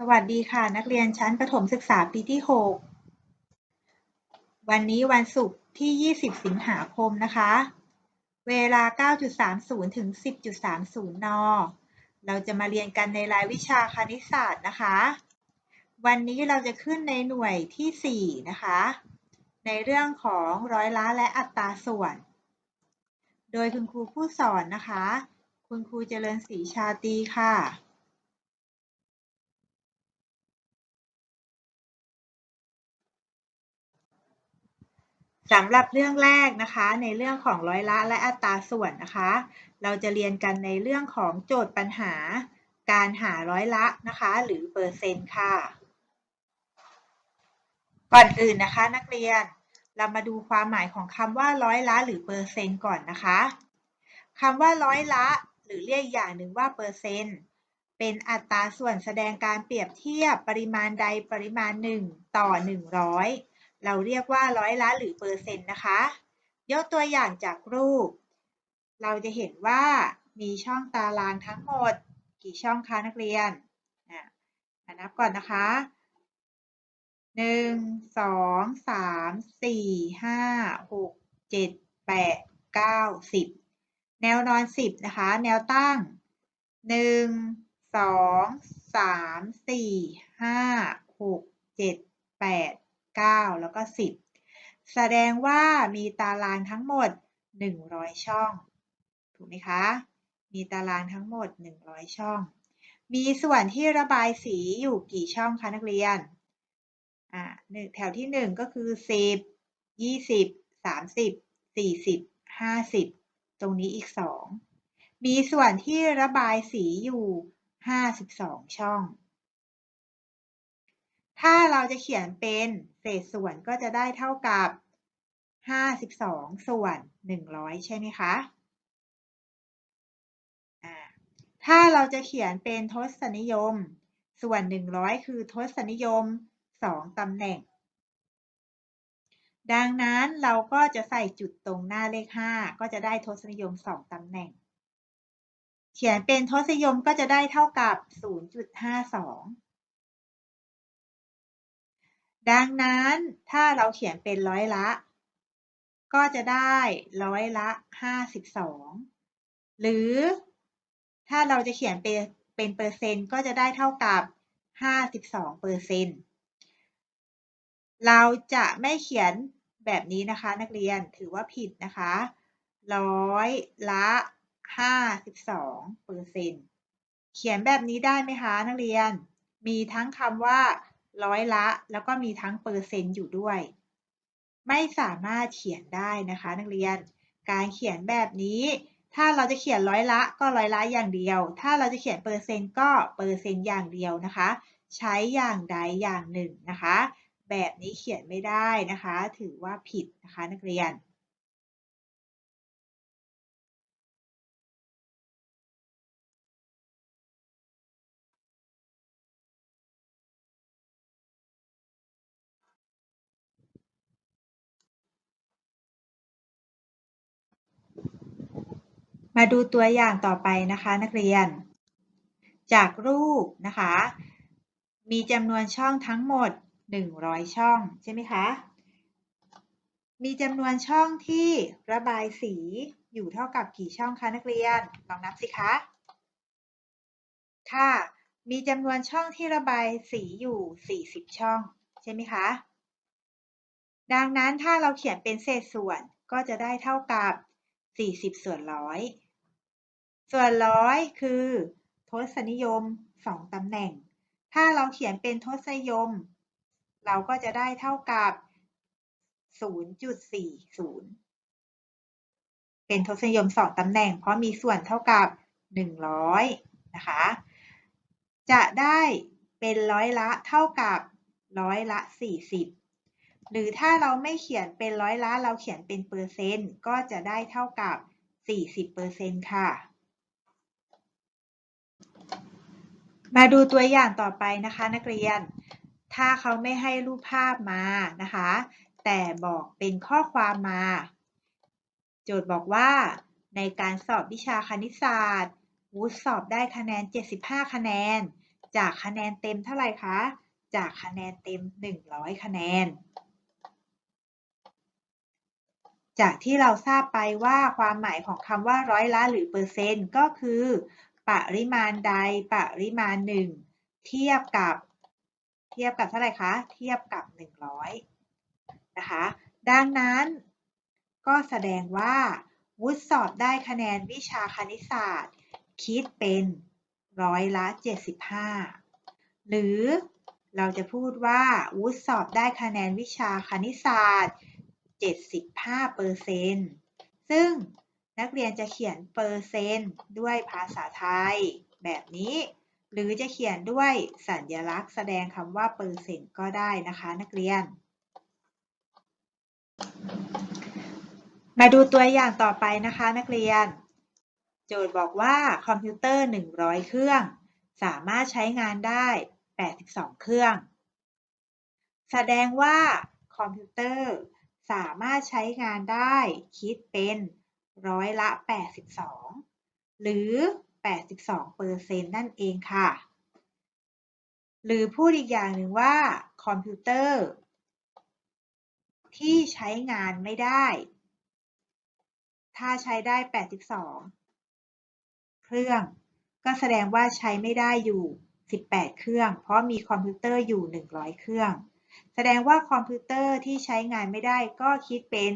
สวัสดีค่ะ นักเรียนชั้นประถมศึกษาปีที่ 6 วันนี้วันศุกร์ที่ 20 สิงหาคมนะคะ เวลา 9.30 ถึง 10.30 น เราจะมาเรียนกันในรายวิชาคณิตศาสตร์นะคะ วันนี้เราจะขึ้นในหน่วยที่ 4 นะคะ ในเรื่องของร้อยละและอัตราส่วน โดยคุณครูผู้สอนนะคะ คุณครูเจริญศรีชาตีค่ะ สำหรับเรื่องแรกนะคะ ในเรื่องของร้อยละและอัตราส่วนนะคะ เราจะเรียนกันในเรื่องของโจทย์ปัญหา การหาร้อยละนะคะ หรือเปอร์เซ็นต์ค่ะ ก่อนอื่นนะคะ นักเรียนเรามาดูความหมายของคำว่าร้อยละหรือเปอร์เซ็นต์ก่อนนะคะคำว่าร้อยละ หรือเรียกอย่างหนึ่งว่าเปอร์เซ็นต์เป็นอัตราส่วนแสดงการเปรียบเทียบปริมาณใดปริมาณหนึ่งต่อ 100 เราเรียกว่าร้อยละหรือเปอร์เซ็นต์นะคะ ยกตัวอย่างจากรูป เราจะเห็นว่ามีช่องตารางทั้งหมด กี่ช่องคะนักเรียนอะนับก่อนนะคะหนึ่งสองสามสี่ห้าหกเจ็ดแปดเก้าสิบแนวนอนสิบนะคะ แนวตั้งหนึ่งสองสามสี่ห้าหกเจ็ดแปด เก้าแล้วก็สิบแสดงว่ามีตารางทั้งหมดหนึ่งร้อยช่อง ถูกไหมคะ มีตารางทั้งหมดหนึ่งร้อยช่อง มีส่วนที่ระบายสีอยู่กี่ช่องคะนักเรียน อ่าแถวที่หนึ่งก็คือสิบยี่สิบสามสิบสี่สิบห้าสิบตรงนี้อีกสองมีส่วนที่ระบายสีอยู่ห้าสิบสองช่อง ถ้าเราจะเขียนเป็นเศษส่วนก็จะได้เท่ากับห้าสิบสองส่วนหนึ่งร้อยใช่ไหมคะถ้าเราจะเขียนเป็นทศนิยม ส่วนหนึ่งร้อยคือทศนิยมสองตำแหน่ง ดังนั้นเราก็จะใส่จุดตรงหน้าเลข 5 ก็จะได้ทศนิยม 2ตำแหน่ง เขียนเป็นทศนิยมก็จะได้เท่ากับ 0.52 ดังนั้นถ้าเราเขียนเป็นร้อยละ ก็จะได้ร้อยละ 52 หรือถ้าเราจะเขียนเป็นเป็นเปอร์เซ็นต์ก็จะได้เท่ากับ 52เปอร์เซ็นต์เราจะไม่เขียนแบบนี้นะคะนักเรียนถือว่าผิดนะคะร้อยละห้าสิบสองเปอร์เซ็นต์เขียนแบบนี้ได้ไหมคะนักเรียน มีทั้งคำว่า ร้อยละ แล้วก็มีทั้งเปอร์เซ็นต์อยู่ด้วย ไม่สามารถเขียนได้นะคะนักเรียน การเขียนแบบนี้ ถ้าเราจะเขียนร้อยละก็ร้อยละอย่างเดียว ถ้าเราจะเขียนเปอร์เซ็นต์ก็เปอร์เซ็นต์อย่างเดียวนะคะ ใช้อย่างใดอย่างหนึ่งนะคะ แบบนี้เขียนไม่ได้นะคะ ถือว่าผิดนะคะนักเรียน มาดูตัวอย่างต่อไปนะคะนักเรียน จากรูปนะคะ มีจำนวนช่องทั้งหมด 100 ช่องใช่ไหมคะ มีจำนวนช่องที่ระบายสีอยู่เท่ากับกี่ช่องคะนักเรียน ลองนับสิคะ ค่ะ มีจำนวนช่องที่ระบายสีอยู่ 40 ช่องใช่ไหมคะ ดังนั้นถ้าเราเขียนเป็นเศษส่วนก็จะได้เท่ากับ40 ส่วนร้อย ส่วนร้อยคือ ทศนิยม2ตำแหน่ง ถ้าเราเขียนเป็นทศนิยม เราก็จะได้เท่ากับ 0.40 เป็นทศนิยม2ตำแหน่ง เพราะมีส่วนเท่ากับ 100 นะคะ จะได้เป็นร้อยละเท่ากับร้อยละ 40 หรือถ้าเราไม่เขียนเป็นร้อยละ เราเขียนเป็นเปอร์เซ็นต์ก็จะได้เท่ากับ 40เปอร์เซ็นต์ค่ะ มาดูตัวอย่างต่อไปนะคะนักเรียน ถ้าเขาไม่ให้รูปภาพมานะคะ แต่บอกเป็นข้อความมา โจทย์บอกว่า ในการสอบวิชาคณิตศาสตร์วูดสอบได้คะแนน 75 คะแนน จากคะแนนเต็มเท่าไหร่คะ จากคะแนนเต็ม 100 คะแนน จากที่เราทราบไปว่าความหมายของคำว่าร้อยละหรือเปอร์เซ็นต์ก็คือ ปริมาณใดปริมาณหนึ่งเทียบกับเทียบกับเท่าไหร่คะ เทียบกับ 100 นะคะ ดังนั้นก็แสดงว่าวุฒิสอบได้คะแนนวิชาคณิตศาสตร์ คิดเป็นร้อยละ 75 หรือเราจะพูดว่าวุฒิสอบได้คะแนนวิชาคณิตศาสตร์ 75เปอร์เซนซึ่ง นักเรียนจะเขียนเปอร์เซนต์ด้วยภาษาไทย แบบนี้ หรือจะเขียนด้วยสัญลักษณ์แสดงคำว่าเปอร์เซนต์ก็ได้นะคะนักเรียน มาดูตัวอย่างต่อไปนะคะนักเรียน โจทย์บอกว่าคอมพิวเตอร์ 100 เครื่อง สามารถใช้งานได้ 82 เครื่อง แสดงว่าคอมพิวเตอร์สามารถใช้งานได้คิดเป็น ร้อยละ 82 หรือ 82เปอร์เซ็นต์นั่นเองค่ะ หรือพูดอีกอย่างหนึ่งว่าคอมพิวเตอร์ ที่ใช้งานไม่ได้ ถ้าใช้ได้ 82 เครื่อง ก็แสดงว่าใช้ไม่ได้อยู่ 18 เครื่อง เพราะมีคอมพิวเตอร์อยู่ 100 เครื่อง แสดงว่าคอมพิวเตอร์ที่ใช้งานไม่ได้ก็คิดเป็น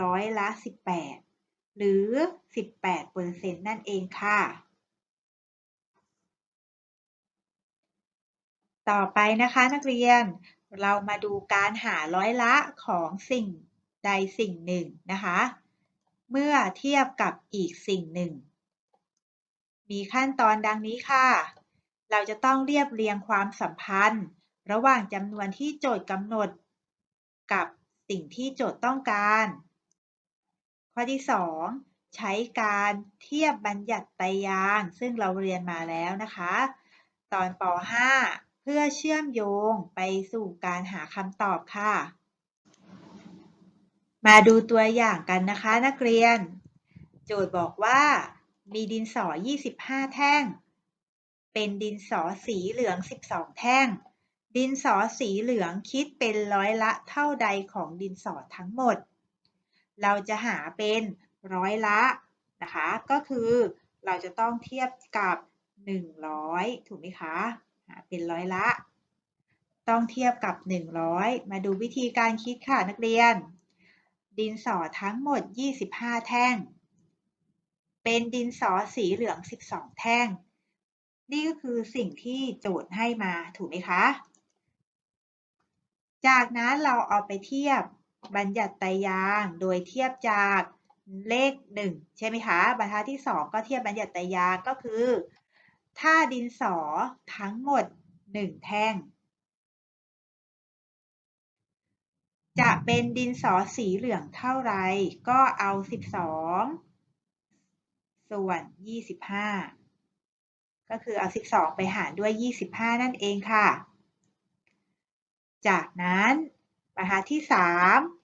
ร้อยละ 18 หรือ 18เปอร์เซ็นต์นั่นเองค่ะ ต่อไปนะคะนักเรียน เรามาดูการหาร้อยละของสิ่งใดสิ่งหนึ่งนะคะ เมื่อเทียบกับอีกสิ่งหนึ่ง มีขั้นตอนดังนี้ค่ะ เราจะต้องเรียบเรียงความสัมพันธ์ ระหว่างจำนวนที่โจทย์กำหนด กับสิ่งที่โจทย์ต้องการ ข้อที่ 2 ใช้การเทียบบัญญัติไตรยางซึ่งเราเรียนมาแล้วนะคะ ตอนป .5 เพื่อเชื่อมโยงไปสู่การหาคำตอบค่ะ มาดูตัวอย่างกันนะคะนักเรียน โจทย์บอกว่า มีดินสอ 25 แท่ง เป็นดินสอสีเหลือง 12 แท่ง ดินสอสีเหลืองคิดเป็นร้อยละเท่าใดของดินสอทั้งหมด เราจะหาเป็นร้อยละนะคะ ก็คือเราจะต้องเทียบกับ 100 ถูกไหมคะหาเป็นร้อยละ ต้องเทียบกับ 100 มาดูวิธีการคิดค่ะนักเรียน ดินสอทั้งหมด 25 แท่ง เป็นดินสอสีเหลือง 12 แท่ง นี่ก็คือสิ่งที่โจทย์ให้มาถูกไหมคะ จากนั้นเราเอาไปเทียบ บัญญัติไตรยางโดยเทียบจากเลข 1 ใช่ไหมคะ บรรทัดที่ 2 ก็เทียบบัญญัติไตรยางก็คือ ถ้าดินสอทั้งหมด 1 แท่ง จะเป็นดินสอสีเหลืองเท่าไรก็เอา 12 ส่วน 25 ก็คือเอา 12 ไปหารด้วย 25 นั่นเองค่ะ จากนั้นบรรทัดที่ 3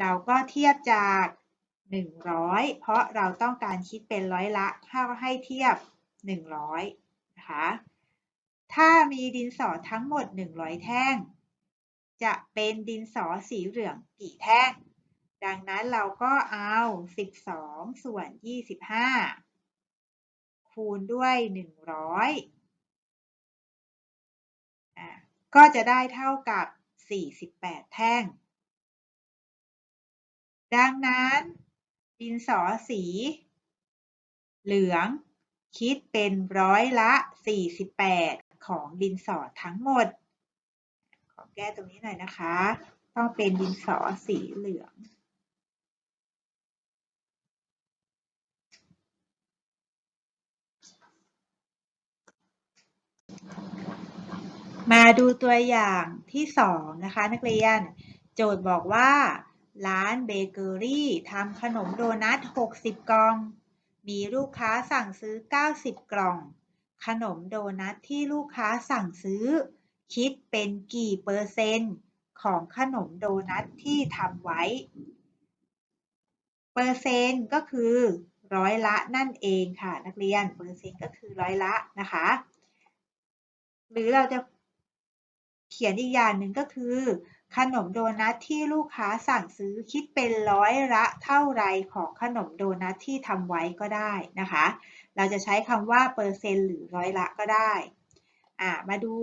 เราก็เทียบจาก 100 เพราะเราต้องการคิดเป็นร้อยละถ้าให้เทียบ 100 นะคะ ถ้ามีดินสอทั้งหมด 100 แท่ง จะเป็นดินสอสีเหลืองกี่แท่ง ดังนั้นเราก็เอา 12 ส่วน 25 คูณด้วย 100ก็จะได้เท่ากับ 48 แท่ง ดังนั้น ดินสอสี เหลืองคิดเป็นร้อยละ 48 ของดินสอทั้งหมด ขอแก้ตรงนี้หน่อยนะคะ ต้องเป็นดินสอสีเหลือง มาดูตัวอย่างที่ 2 นะคะ นักเรียน โจทย์บอกว่า ร้านเบเกอรี่ทำขนมโดนัท 60 กล่อง มีลูกค้าสั่งซื้อ 90 กล่อง ขนมโดนัทที่ลูกค้าสั่งซื้อ คิดเป็นกี่เปอร์เซ็นต์ของขนมโดนัทที่ทำไว้ เปอร์เซ็นต์ก็คือร้อยละนั่นเองค่ะ นักเรียน เปอร์เซ็นต์ก็คือร้อยละนะคะ หรือเราจะเขียนอีกอย่างหนึ่งก็คือ ขนมโดนัทที่ลูกค้าสั่งซื้อคิดเป็นร้อยละเท่าไรของขนมโดนัทที่ทำไว้ก็ได้นะคะ เราจะใช้คำว่าเปอร์เซ็นต์หรือร้อยละก็ได้มาดู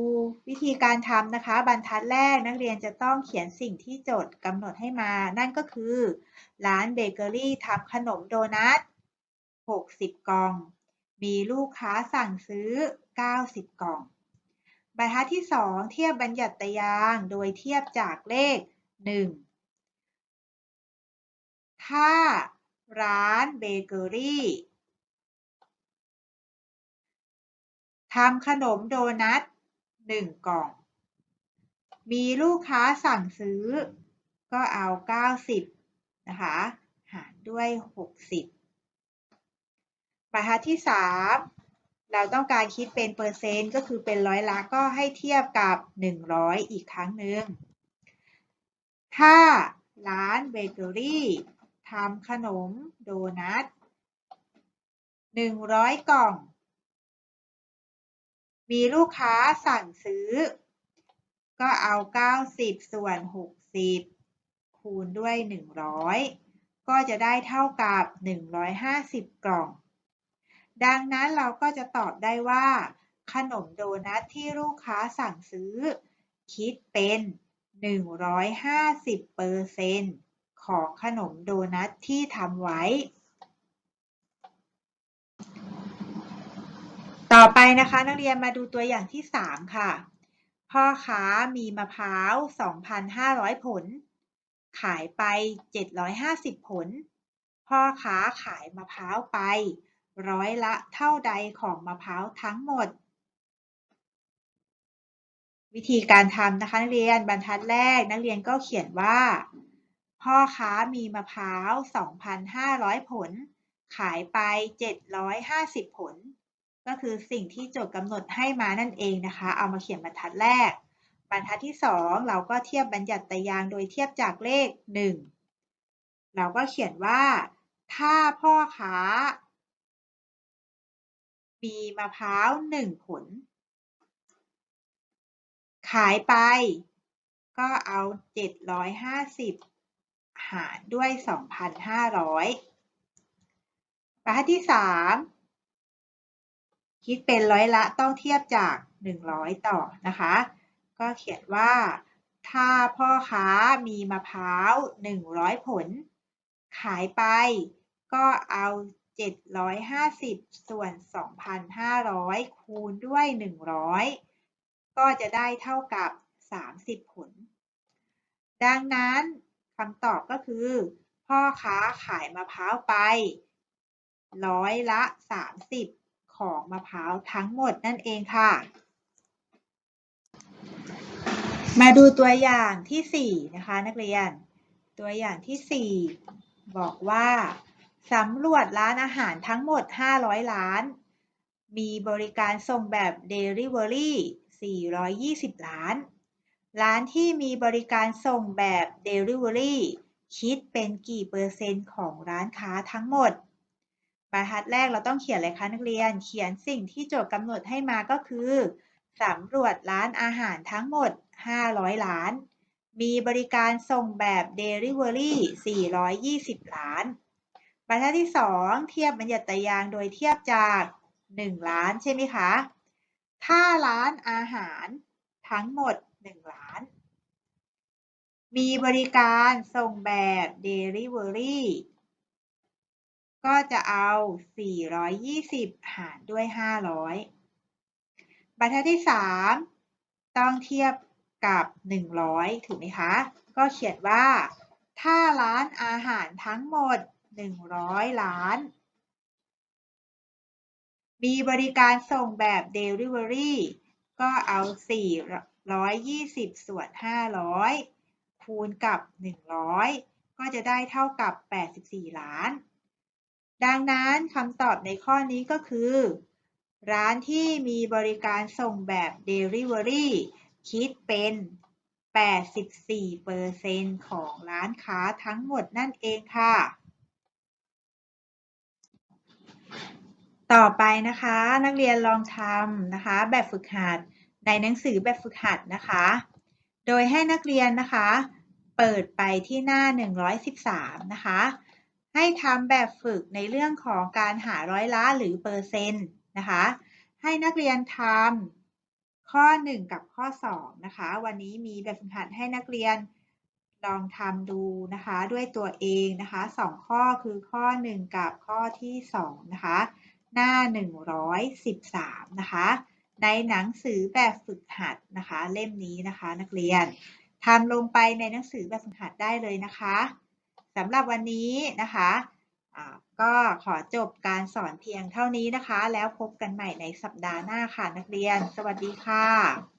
วิธีการทำนะคะ บรรทัดแรกนักเรียนจะต้องเขียนสิ่งที่โจทย์กำหนดให้มา นั่นก็คือ ร้านเบเกอรี่ทำขนมโดนัท 60 กล่อง มีลูกค้าสั่งซื้อ 90 กล่อง บรรทัดที่ 2 เทียบบัญญัติยางโดยเทียบจากเลข 1 ถ้าร้านเบเกอรี่ทำขนมโดนัท 1 กล่อง มีลูกค้าสั่งซื้อ ก็เอา 90 นะคะ หารด้วย 60บรรทัดที่ 3 เราต้องการคิดเป็นเปอร์เซ็นต์ก็คือเป็นร้อยละก็ให้เทียบกับ 100 อีกครั้งหนึ่ง ถ้าร้านเบเกอรี่ทำขนมโดนัท 100 กล่อง มีลูกค้าสั่งซื้อ ก็เอา 90 ส่วน 60 คูณด้วย 100 ก็จะได้เท่ากับ 150 กล่อง ดังนั้นเราก็จะตอบได้ว่า ขนมโดนัทที่ลูกค้าสั่งซื้อ คิดเป็น 150เปอร์เซนต์ของขนมโดนัทที่ทำไว้ ต่อไปนะคะนักเรียนมาดูตัวอย่างที่ 3 ค่ะ พ่อค้ามีมะพร้าว 2,500 ผล ขายไป 750 ผล พ่อค้าขายมะพร้าวไป ร้อยละเท่าใดของมะพร้าวทั้งหมด วิธีการทำนะคะนักเรียนบรรทัดแรกนักเรียนก็เขียนว่า พ่อค้ามีมะพร้าว 2,500 ผล ขายไป 750 ผล ก็คือสิ่งที่โจทย์กำหนดให้มานั่นเองนะคะ เอามาเขียนบรรทัดแรก บรรทัดที่ 2 เราก็เทียบบัญญัติตยางโดยเทียบจากเลข 1 เราก็เขียนว่า ถ้าพ่อค้า มีมะพร้าว1ผล ขายไป ก็เอา750หาสิบหารด้วย2,500บรรทัดที่3คิดเป็นร้อยละต้องเทียบจาก100ต่อนะคะ ก็เขียนว่า ถ้าพ่อค้ามีมะพร้าว100ผล ขายไปก็เอา 750 ส่วน 2,500 คูณด้วย 100 ก็จะได้เท่ากับ 30 ผล ดังนั้นคำตอบก็คือ พ่อค้าขายมะพร้าวไป ร้อยละ 30 ของมะพร้าวทั้งหมดนั่นเองค่ะ มาดูตัวอย่างที่ 4 นะคะนักเรียน ตัวอย่างที่ 4 บอกว่า สำรวจร้านอาหารทั้งหมด 500 ร้าน มีบริการส่งแบบ Delivery 420ล้าน ร้านที่มีบริการส่งแบบ Delivery คิดเป็นกี่เปอร์เซ็นต์ของร้านค้าทั้งหมด บรรทัดแรกเราต้องเขียนอะไรคะนักเรียน เขียนสิ่งที่โจทย์กำหนดให้มาก็คือสำรวจร้านอาหารทั้งหมด 500ล้าน มีบริการส่งแบบ Delivery 420ล้าน บรรทัดที่ 2 เทียบบัญญัติยางโดยเทียบจาก 1 ล้านใช่ไหมคะ ถ้าร้านอาหารทั้งหมด 1 ล้าน มีบริการส่งแบบ Delivery ก็จะเอา 420 หารด้วย 500 บรรทัดที่ 3 ต้องเทียบกับ 100 ถูกไหมคะ ก็เขียนว่า ถ้าร้านอาหารทั้งหมด 100ล้าน มีบริการส่งแบบ Delivery ก็เอา 420 ส่วน 500 คูณกับ 100 ก็จะได้เท่ากับ 84 ล้าน ดังนั้นคำตอบในข้อนี้ก็คือ ร้านที่มีบริการส่งแบบ Delivery คิดเป็น 84%ของร้านค้าทั้งหมดนั่นเองค่ะ ต่อไปนะคะนักเรียนลองทำนะคะ แบบฝึกหัดในหนังสือแบบฝึกหัดนะคะ โดยให้นักเรียนนะคะ เปิดไปที่หน้า 113 นะคะ ให้ทำแบบฝึกในเรื่องของการหาร้อยละหรือเปอร์เซ็นต์นะคะ ให้นักเรียนทำข้อ 1 กับข้อ 2 นะคะ วันนี้มีแบบฝึกหัดให้นักเรียน ลองทำดูนะคะด้วยตัวเองนะคะ2ข้อคือข้อ 1 กับข้อที่2นะคะหน้า 113นะคะในหนังสือแบบฝึกหัดนะคะเล่มนี้นะคะนักเรียนทำลงไปในหนังสือแบบฝึกหัดได้เลยนะคะสำหรับวันนี้นะคะก็ขอจบการสอนเพียงเท่านี้นะคะ แล้วพบกันใหม่ในสัปดาห์หน้าค่ะนักเรียน สวัสดีค่ะ